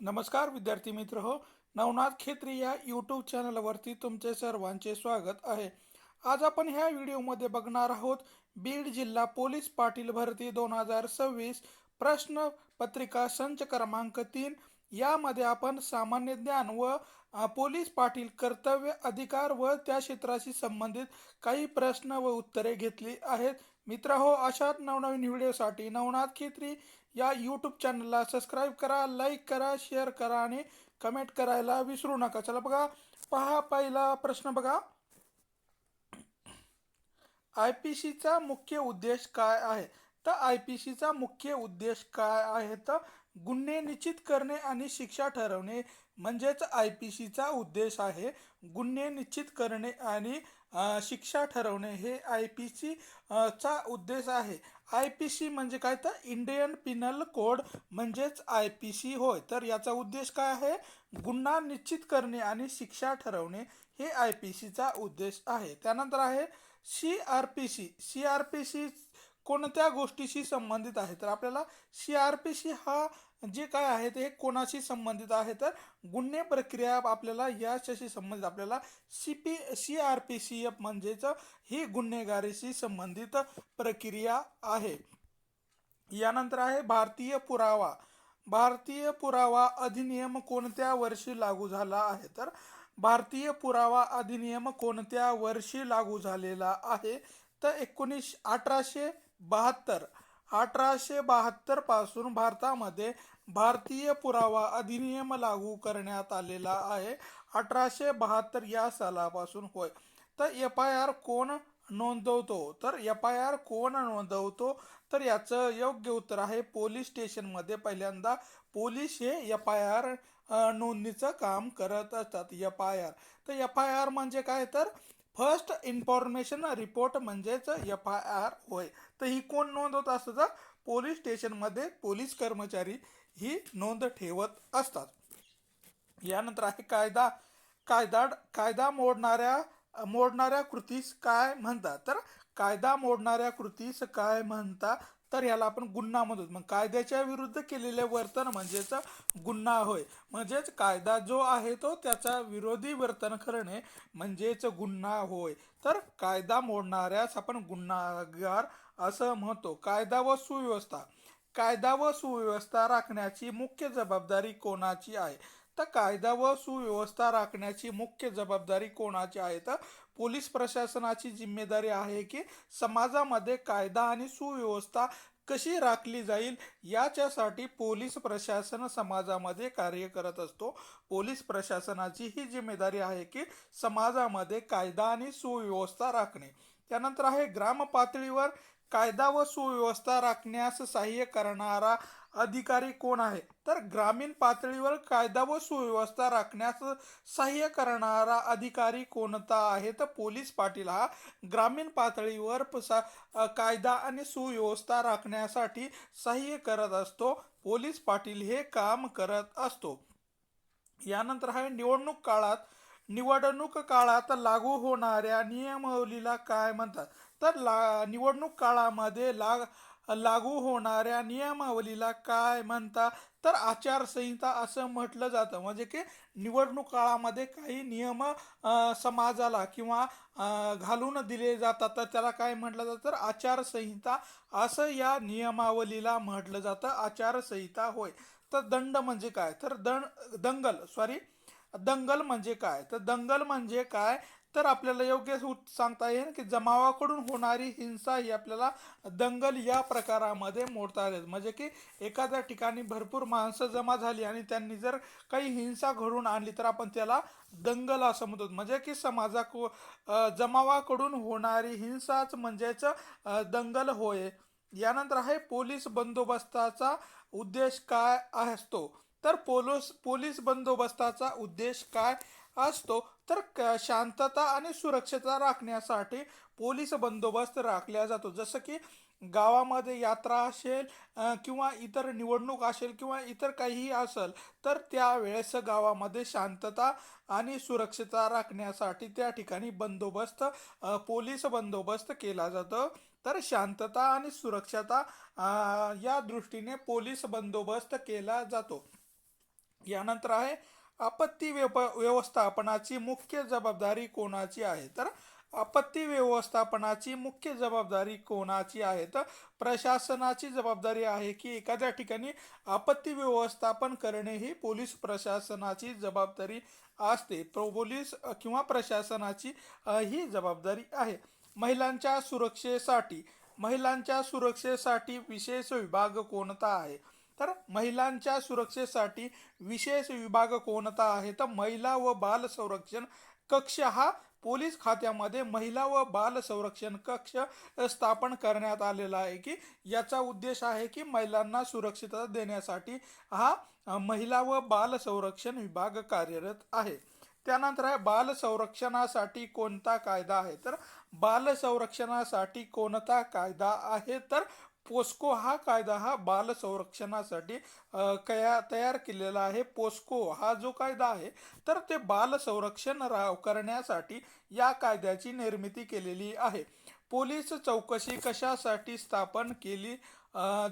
नमस्कार विद्यार्थी मित्र हो. नवनाथ खेत्री या यूट्यूब चॅनलवरती तुमचे सर्वांचे स्वागत आहे. आज आपण ह्या व्हिडिओमध्ये बघणार आहोत बीड जिल्हा पोलीस पाटील भरती दोन हजार सव्वीस प्रश्न पत्रिका संच क्रमांक तीन यामध्ये आपण सामान्य ज्ञान व पोलीस पाटील कर्तव्य अधिकार व त्या क्षेत्राशी संबंधित काही प्रश्न व उत्तरे घेतली आहेत. मित्र हो अशाच नवनवीन व्हिडिओसाठी नवनाथ खेत्री या यूट्यूब चॅनलला सबस्क्राईब करा लाईक करा शेअर करा आणि कमेंट करायला विसरू नका. चला बघा पहा पहिला प्रश्न बघा. आय पी सीचा मुख्य उद्देश काय आहे? तर आय पी सीचा मुख्य उद्देश काय आहे? तर गुन्हे निश्चित करणे आणि शिक्षा ठरवणे म्हणजेच आय पी सीचा उद्देश आहे. गुन्हे निश्चित करणे आणि शिक्षा ठरवणे हे आय पी सी चा उद्देश आहे. आय पी सी म्हणजे काय? तर इंडियन पिनल कोड म्हणजेच आय पी सी होय. तर याचा उद्देश काय आहे? गुन्हा निश्चित करणे आणि शिक्षा ठरवणे हे आय पी सीचा उद्देश आहे. त्यानंतर आहे C R P C C R P C कोणत्या गोष्टीशी संबंधित आहे? तर आपल्याला सी आर पी सी हा जे काय आहे ते कोणाशी संबंधित आहे? तर गुन्हे प्रक्रिया आपल्याला याच्याशी संबंधित आपल्याला C P C R P C F म्हणजेच ही गुन्हेगारीशी संबंधित प्रक्रिया आहे. यानंतर आहे भारतीय पुरावा. भारतीय पुरावा अधिनियम कोणत्या वर्षी लागू झाला आहे? तर भारतीय पुरावा अधिनियम कोणत्या वर्षी लागू झालेला आहे? तर एकोणीस अठराशे बहात्तर. अठराशे बहात्तरपासून भारतामध्ये भारतीय पुरावा अधिनियम लागू करण्यात आलेला आहे. अठराशे बहात्तर या सालापासून होय. तर एफ आय आर कोण नोंदवतो? तर एफ आय आर कोण नोंदवतो? तर याचं योग्य उत्तर आहे पोलीस स्टेशनमध्ये. पहिल्यांदा पोलीस हे एफ आय आर नोंदणीचं काम करत असतात. F I R. तर एफ आय आर म्हणजे काय? तर फर्स्ट इन्फॉर्मेशन रिपोर्ट म्हणजेच एफ आय आर होय. तर ही कोण नोंदवत असतं? तर पोलीस स्टेशनमध्ये पोलीस कर्मचारी ही नोंद ठेवत असतात. यानंतर आहे कायदा. कायदा कायदा मोडणाऱ्या मोडणाऱ्या कृतीस काय म्हणतात? तर कायदा मोडणाऱ्या कृतीस काय म्हणतात तर याला आपण गुन्हा म्हणतो. मग कायद्याच्या विरुद्ध केलेले वर्तन म्हणजेच गुन्हा होय. म्हणजेच कायदा जो आहे तो त्याचा विरोधी वर्तन करणे म्हणजेच गुन्हा होय. तर कायदा मोडणाऱ्यास आपण गुन्हागार असं म्हणतो. कायदा व सुव्यवस्था. कायदा व सुव्यवस्था राखण्याची मुख्य जबाबदारी कोणाची आहे? तर कायदा व सुव्यवस्था राखण्याची मुख्य जबाबदारी कोणाची आहे? तर पोलीस प्रशासनाची जिम्मेदारी आहे की समाजामध्ये कायदा आणि सुव्यवस्था कशी राखली जाईल याच्यासाठी पोलीस प्रशासन समाजामध्ये कार्य करत असतो. पोलीस प्रशासनाची ही जिम्मेदारी आहे की समाजामध्ये कायदा आणि सुव्यवस्था राखणे. त्यानंतर आहे ग्राम पातळीवर कायदा व सुव्यवस्था राखण्यास सहाय्य करणारा अधिकारी कोण आहे? तर ग्रामीण पातळीवर कायदा व सुव्यवस्था राखण्यास सहाय्य करणारा अधिकारी कोणता आहे? तर पोलीस पाटील हा ग्रामीण पातळीवर कायदा आणि सुव्यवस्था राखण्यासाठी सहाय्य करत असतो. पोलीस पाटील हे काम करत असतो. यानंतर आहे निवडणूक काळात निवडणूक काळात लागू होणाऱ्या नियमावलीला काय म्हणतात? तर ला निवडणूक काळामध्ये लाग लागू होणाऱ्या नियमावलीला काय म्हणतात? तर आचारसंहिता असं म्हटलं जातं. म्हणजे की निवडणूक काळामध्ये काही नियम समाजाला किंवा घालून दिले जातात. तर त्याला काय म्हटलं जातं? तर आचारसंहिता असं या नियमावलीला म्हटलं जातं. आचारसंहिता होय. तर दंड म्हणजे काय? तर दंड दंगल सॉरी दंगल म्हणजे काय? तर दंगल म्हणजे काय? तर आपल्याला योग्य सांगता येईल की जमावाकडून होणारी हिंसा ही आपल्याला दंगल या प्रकारामध्ये मोडता येईल म्हणजे की एखाद्या ठिकाणी भरपूर माणसं जमा झाली आणि त्यांनी जर काही हिंसा घडून आणली तर आपण त्याला दंगल असं म्हणतो. म्हणजे की समाजा जमावाकडून होणारी हिंसाच म्हणजेच दंगल होय. यानंतर आहे पोलीस बंदोबस्ताचा उद्देश काय असतो? तर पोलोस पोलीस बंदोबस्ताचा उद्देश काय असतो? तर क- शांतता आणि सुरक्षता राखण्यासाठी पोलीस बंदोबस्त राखला जातो. जसं की गावामध्ये यात्रा असेल किंवा इतर निवडणूक असेल किंवा इतर काहीही असेल तर त्यावेळेस गावामध्ये शांतता आणि सुरक्षता राखण्यासाठी त्या ठिकाणी बंदोबस्त पोलीस बंदोबस्त केला जातो. तर शांतता आणि सुरक्षता या दृष्टीने पोलीस बंदोबस्त केला जातो. यानंतर आहे आपत्ती व्यप व्यवस्थापनाची मुख्य जबाबदारी कोणाची आहे? तर आपत्ती व्यवस्थापनाची मुख्य जबाबदारी कोणाची आहे? तर प्रशासनाची जबाबदारी आहे की एखाद्या ठिकाणी आपत्ती व्यवस्थापन करणे ही पोलीस प्रशासनाची जबाबदारी असते. प्रो- पोलीस किंवा प्रशासनाची ही जबाबदारी आहे. महिलांच्या सुरक्षेसाठी महिलांच्या सुरक्षेसाठी विशेष विभाग कोणता आहे? तर महिलांच्या सुरक्षेसाठी विशेष विभाग कोणता आहे? तर महिला व बाल संरक्षण कक्ष हा पोलीस खात्यामध्ये महिला व बाल संरक्षण कक्ष स्थापन करण्यात आलेला आहे की याचा उद्देश आहे की महिलांना सुरक्षितता देण्यासाठी हा महिला व बाल संरक्षण विभाग कार्यरत आहे. त्यानंतर आहे बाल संरक्षणासाठी कोणता कायदा आहे? तर बाल संरक्षणासाठी कोणता कायदा आहे? तर पोस्को हा कायदा हा बाल संरक्षणासाठी कया तयार केलेला आहे. पोस्को हा जो कायदा आहे तर ते बाल संरक्षण रा करण्यासाठी या कायद्याची निर्मिती केलेली आहे. पोलीस चौकशी कशासाठी स्थापन केली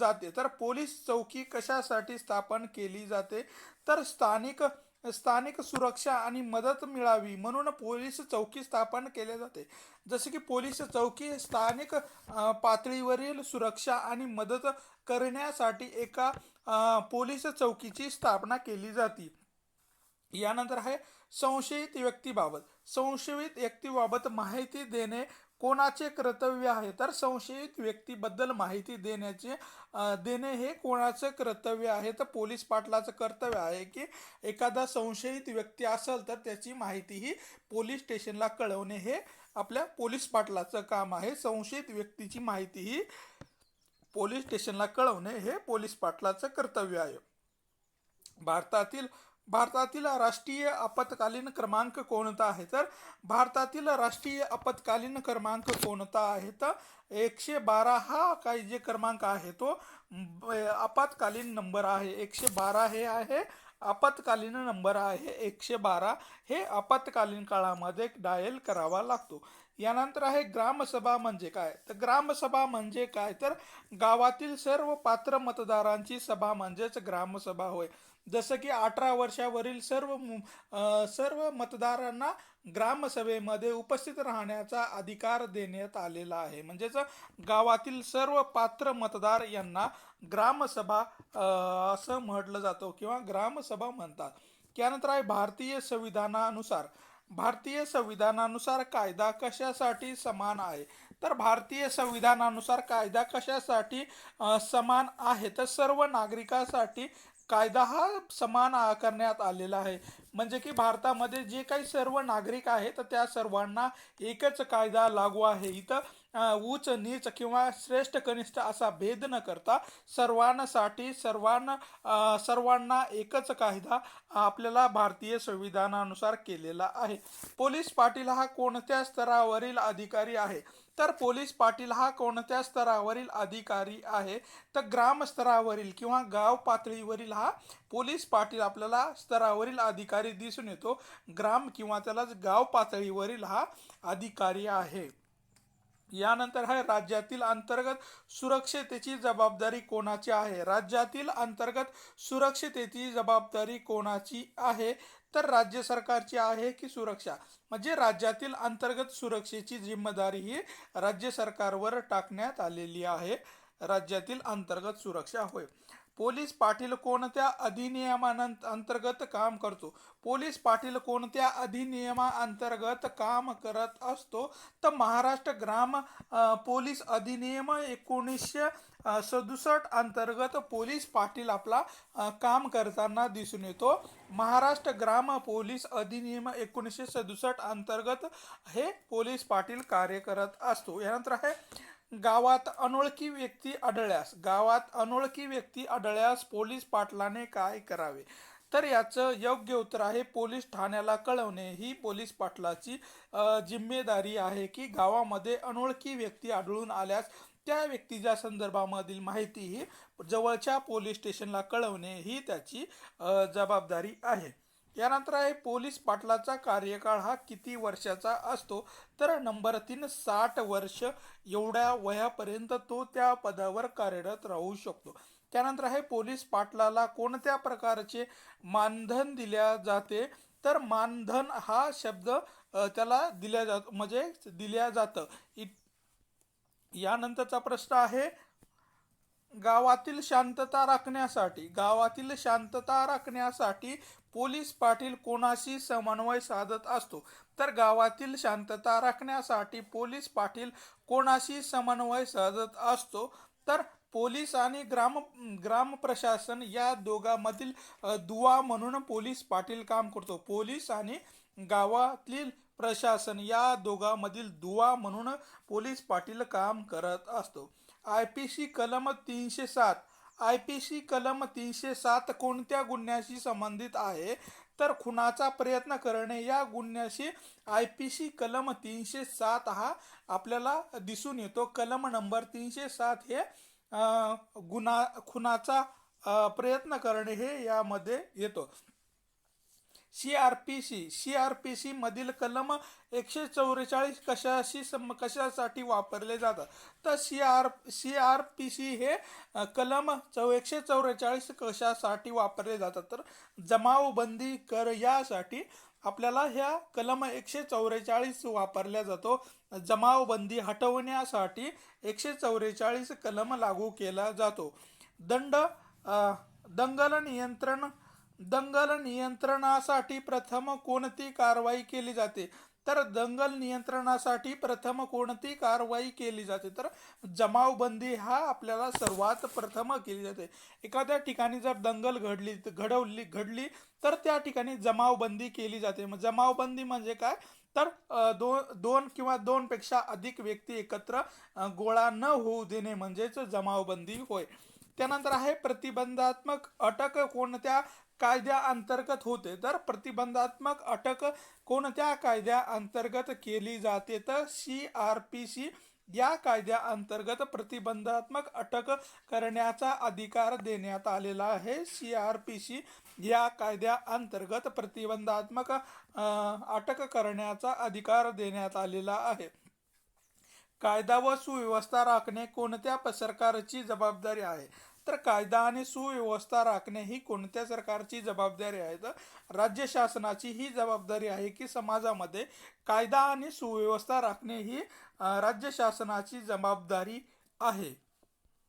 जाते? तर पोलीस चौकी कशासाठी स्थापन केली जाते? तर स्थानिक स्थानिक सुरक्षा आणि मदत मिळावी म्हणून पोलीस चौकी स्थापन केले जाते. जसे की पोलीस चौकी स्थानिक पातळीवरील सुरक्षा आणि मदत करण्यासाठी एका पोलीस चौकीची स्थापना केली जाते. यानंतर आहे संशयित व्यक्तीबाबत. संशयित व्यक्तीबाबत माहिती देणे कोणाचे कर्तव्य आहे? तर संशयित व्यक्तीबद्दल माहिती देण्याचे देणे हे कोणाचं कर्तव्य आहे? तर पोलीस पाटलाचं कर्तव्य आहे की एखादा संशयित व्यक्ती असेल तर त्याची माहिती ही पोलीस स्टेशनला कळवणे हे आपल्या पोलीस पाटलाचं काम आहे. संशयित व्यक्तीची माहिती ही पोलीस स्टेशनला कळवणे हे पोलीस पाटलाचं कर्तव्य आहे. भारतातील भारतातील राष्ट्रीय आपत्कालीन क्रमांक कोणता आहे? तर भारतातील राष्ट्रीय आपत्कालीन क्रमांक कोणता आहे? तर एकशे बारा हा काही जे क्रमांक आहे तो आपत्कालीन नंबर आहे. एकशे बारा हे आहे आपत्कालीन नंबर आहे. एकशे बारा हे आपत्कालीन काळामध्ये डायल करावा लागतो. यानंतर आहे ग्रामसभा म्हणजे काय? तर ग्रामसभा म्हणजे काय? तर गावातील सर्व पात्र मतदारांची सभा म्हणजेच ग्रामसभा होय. जसं की अठरा वर्षावरील सर्व सर्व मतदारांना ग्रामसभेमध्ये उपस्थित राहण्याचा अधिकार देण्यात आलेला आहे. म्हणजेच गावातील सर्व पात्र मतदार यांना ग्रामसभा असं म्हटलं जातं किंवा ग्रामसभा म्हणतात. त्यानंतर आहे भारतीय संविधानानुसार. भारतीय संविधानानुसार कायदा कशासाठी समान आहे? तर भारतीय संविधानानुसार कायदा कशासाठी समान आहे? तर सर्व नागरिकांसाठी कायदा हा समान करण्यात आलेला आहे. म्हणजे की भारतामध्ये जे काही सर्व नागरिक आहेत तर त्या सर्वांना एकच कायदा लागू आहे. इथं अ, नीच किंवा श्रेष्ठ कनिष्ठ असा भेद न करता सर्वांसाठी सर्वांना सर्वांना एकच कायदा आपल्याला भारतीय संविधानानुसार केलेला आहे. पोलीस पाटील हा कोणत्या स्तरावरील अधिकारी आहे? तर पोलीस पाटील हा कोणत्या स्तरावरील अधिकारी आहे? तर ग्रामस्तरावरील किंवा गाव पातळीवरील हा पोलीस पाटील आपल्याला स्तरावरील अधिकारी दिसून येतो. ग्राम किंवा त्यालाच गाव पातळीवरील हा अधिकारी आहे. यानंतर आहे राज्यातील अंतर्गत सुरक्षतेची जबाबदारी कोणाची आहे? राज्यातील अंतर्गत सुरक्षतेची जबाबदारी कोणाची आहे? तर राज्य सरकारची आहे की सुरक्षा? म्हणजे राज्यातील अंतर्गत सुरक्षेची जिम्मेदारी ही राज्य सरकारवर टाकण्यात आलेली आहे. राज्यातील अंतर्गत सुरक्षा होय. पोलीस पाटील कोणत्या अधिनियमानंत अंतर्गत काम करतो? पोलीस पाटील कोणत्या अधिनियमा अंतर्गत काम करत असतो? तर महाराष्ट्र ग्राम पोलीस अधिनियम एकोणीसशे सदुसष्ट अंतर्गत पोलीस पाटील आपला काम करताना दिसून येतो. महाराष्ट्र ग्राम पोलीस अधिनियम एकोणीसशे सदुसष्ट अंतर्गत हे पोलीस पाटील कार्य करत असतो. यानंतर आहे गावात अनोळखी व्यक्ती आढळल्यास गावात अनोळखी व्यक्ती आढळल्यास पोलीस पाटलाने काय करावे? तर याचं योग्य उत्तर आहे पोलीस ठाण्याला कळवणे. ही पोलीस पाटलाची जिम्मेदारी आहे की गावामध्ये अनोळखी व्यक्ती आढळून आल्यास त्या व्यक्तीच्या संदर्भामधील माहिती ही जवळच्या पोलीस स्टेशनला कळवणे ही त्याची जबाबदारी आहे. यानंतर आहे पोलीस पाटलाचा कार्यकाळ हा किती वर्षाचा असतो? तर नंबर तीन साठ वर्ष एवढ्या वयापर्यंत तो त्या पदावर कार्यरत राहू शकतो. त्यानंतर आहे पोलीस पाटलाला कोणत्या प्रकारचे मानधन दिल्या जाते? तर मानधन हा शब्द त्याला दिल्या जात म्हणजे दिल्या जातं. इ- यानंतरचा प्रश्न आहे गावातील शांतता राखण्यासाठी गावातील शांतता राखण्यासाठी पोलीस पाटील कोणाशी समन्वय साधत असतो? तर गावातील शांतता राखण्यासाठी पोलीस पाटील कोणाशी समन्वय साधत असतो? तर पोलीस आणि ग्राम ग्राम प्रशासन या दोघांमधील दुवा म्हणून पोलीस पाटील काम करतो. पोलीस आणि गावातील प्रशासन या दोघांमधील दुवा म्हणून पोलीस पाटील काम करत असतो. आय पी सी कलम तीनशे सात. आय पी सी कलम तीनशे सात कोणत्या गुन्ह्याशी संबंधित आहे? तर खुनाचा प्रयत्न करणे या गुन्ह्याशी आय पी सी कलम तीनशे सात हा आपल्याला दिसून येतो. कलम नंबर तीनशे सात हे गुन्हा खुनाचा प्रयत्न करणे हे यामध्ये येतो. C R P C C R P C मधील कलम एकशे चौवेचाळीस कशाशी सम कशासाठी वापरले जातात? तर C R C R P C हे कलम चौ एकशे चौवेचाळीस कशासाठी वापरले जातात? तर जमावबंदी कर यासाठी आपल्याला ह्या कलम एकशे चौवेचाळीस वापरल्या जातो. जमावबंदी हटवण्यासाठी एकशे चौवेचाळीस कलम लागू केला जातो. दंड दंगल नियंत्रण दंगल नियंत्रणासाठी प्रथम कोणती कारवाई केली जाते? तर दंगल नियंत्रणासाठी प्रथम कोणती कारवाई केली जाते? तर जमावबंदी हा आपल्याला सर्वात प्रथम केली जाते. एखाद्या ठिकाणी जर दंगल घडली घडवली घडली तर त्या ठिकाणी जमावबंदी केली जाते. मग जमावबंदी म्हणजे काय? तर दो दोन दोन किंवा दोनपेक्षा अधिक व्यक्ती एकत्र गोळा न होऊ देणे म्हणजेच जमावबंदी होय. त्यानंतर आहे प्रतिबंधात्मक अटक कोणत्या? कायद्या अंतर्गत होते. तर प्रतिबंधात्मक अटक कोणत्या कायद्या अंतर्गत केली जाते? तर सी आर पी सी या कायद्या अंतर्गत प्रतिबंधात्मक अटक करण्याचा अधिकार देण्यात आलेला आहे. सी आर पी सी या कायद्या अंतर्गत प्रतिबंधात्मक अटक करण्याचा अधिकार देण्यात आलेला आहे. कायदा व सुव्यवस्था राखणे कोणत्या सरकारची जबाबदारी आहे? तर कायदा आणि सुव्यवस्था राखणे ही कोणत्या सरकारची जबाबदारी आहे? तर राज्य शासनाची ही जबाबदारी आहे की समाजामध्ये कायदा आणि सुव्यवस्था राखणे ही राज्य शासनाची जबाबदारी आहे.